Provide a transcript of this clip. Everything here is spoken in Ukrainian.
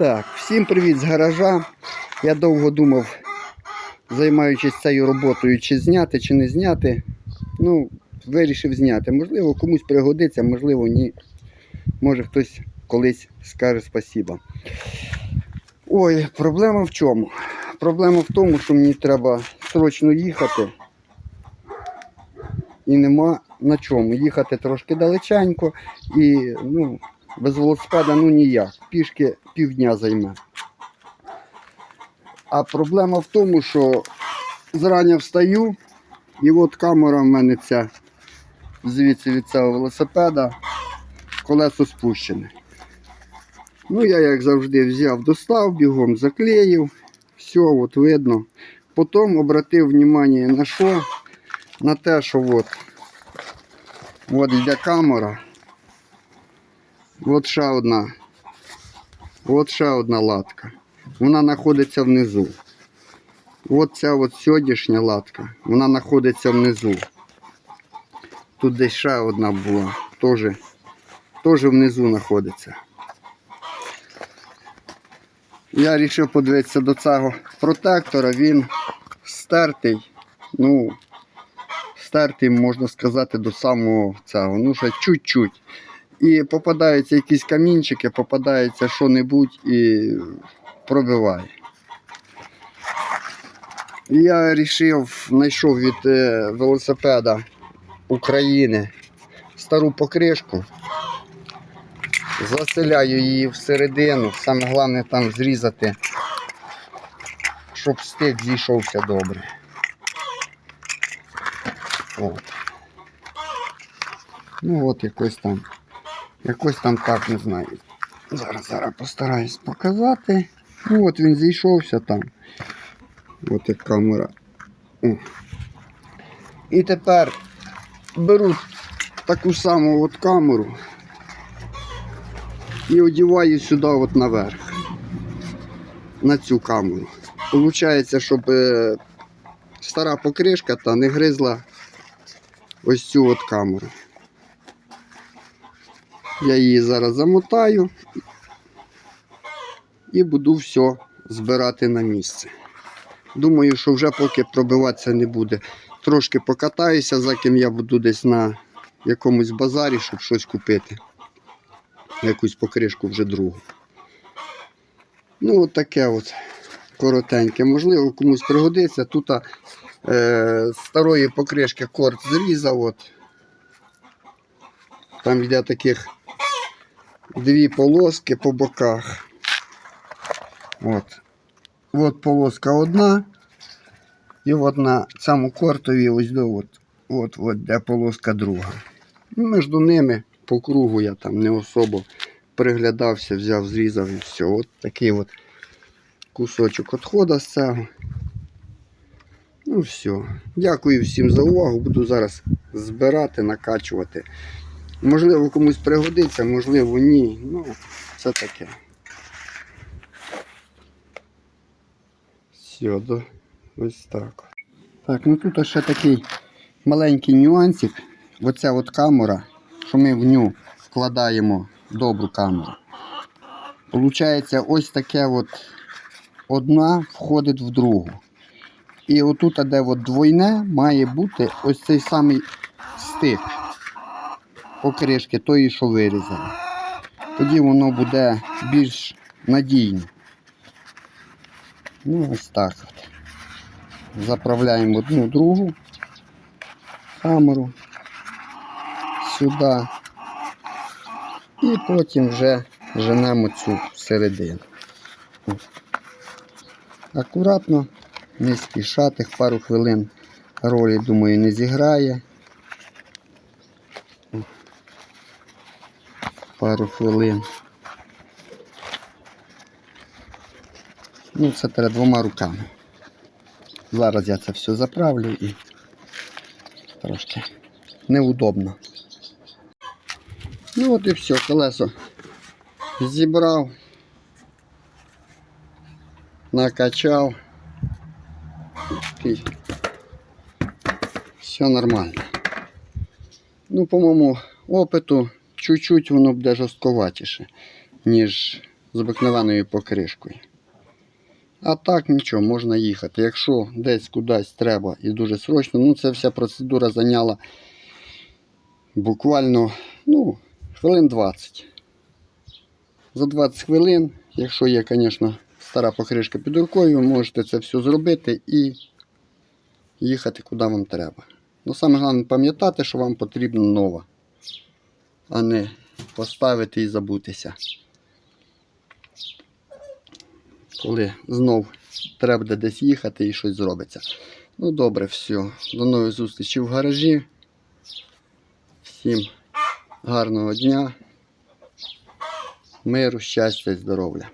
Так, всім привіт з гаража. Я довго думав, займаючись цією роботою, чи зняти, чи не зняти. Ну, вирішив зняти. Можливо, комусь пригодиться, можливо, ні. Може хтось колись скаже спасіба. Ой, проблема в чому? Проблема в тому, що мені треба срочно їхати. І нема на чому. Їхати трошки далеченько і ну, без велосипеда ну ніяк. Пішки півдня займе. А проблема в тому, що зрання встаю, і от камера в мене ця звідси від цього велосипеда, колесо спущене. Ну, я, як завжди, взяв, достав, бігом заклеїв, все, от видно. Потім обратив внимание на що? На те, що от, от йде камера. От ще одна. От ще одна латка. Вона знаходиться внизу. От ця от сьогоднішня латка. Вона знаходиться внизу. Тут десь ще одна була. Теж, теж внизу знаходиться. Я вирішив подивитися до цього протектора. Він стертий. Ну, стертий, можна сказати, до самого цього. Ну, ще чуть-чуть. І попадаються якісь камінчики, попадається що-небудь і пробиває. Я вирішив, знайшов від е, велосипеда України стару покришку. Заселяю її всередину. Саме головне там зрізати, щоб стик зійшовся добре. От. Ну от якось там. Якось там так не знаю. Зараз зараз постараюсь показати. Ну от він зійшовся там. От як камера. О. І тепер беру таку саму от камеру і одіваю сюди от наверх. На цю камеру. Получається, щоб е, стара покришка та не гризла ось цю от камеру. Я її зараз замотаю і буду все збирати на місце. Думаю, що вже поки пробиватися не буде. Трошки покатаюся, за ким я буду десь на якомусь базарі, щоб щось купити. Якусь покришку вже другу. Ну, от таке от коротеньке. Можливо, комусь пригодиться. Тут е, старої покришки корт зрізав. От. Там йде таких дві полоски по боках. От. От полоска одна. І от на цьому кортові ось до от, от, от де полоска друга. Ну, між ними по кругу я там не особо приглядався, взяв, зрізав і все. От такий от кусочок відходу з цього. Ну все. Дякую всім за увагу. Буду зараз збирати, накачувати. Можливо, комусь пригодиться, можливо, ні. Ну, це таке. Все, до... ось так. Так, ну тут ще такий маленький нюансик. Оця от камера, що ми в ню вкладаємо добру камеру. Получається, ось таке от одна входить в другу. І отут, де от двойне, має бути ось цей самий стик покришки тої, що вирізали. Тоді воно буде більш надійно. Ну, ось так от. Заправляємо одну другу камеру сюди. І потім вже женемо цю всередину. Акуратно, не спішати, пару хвилин ролі, думаю, не зіграє. Пару хвилин. Ну, це треба двома руками. Зараз я це все заправлю і трошки неудобно. Ну от і все, колесо зібрав, накачав і все нормально. Ну, по моєму опиту, чуть-чуть воно буде жорстковатіше, ніж з обикновеною покришкою. А так нічого, можна їхати. Якщо десь кудись треба і дуже срочно, ну це вся процедура зайняла буквально ну, хвилин 20. За 20 хвилин, якщо є, звісно, стара покришка під рукою, ви можете це все зробити і їхати куди вам треба. Ну, саме головне пам'ятати, що вам потрібна нова, а не поставити і забутися. Коли знов треба десь їхати і щось зробиться. Ну добре, все. До нової зустрічі в гаражі. Всім гарного дня, миру, щастя і здоров'я.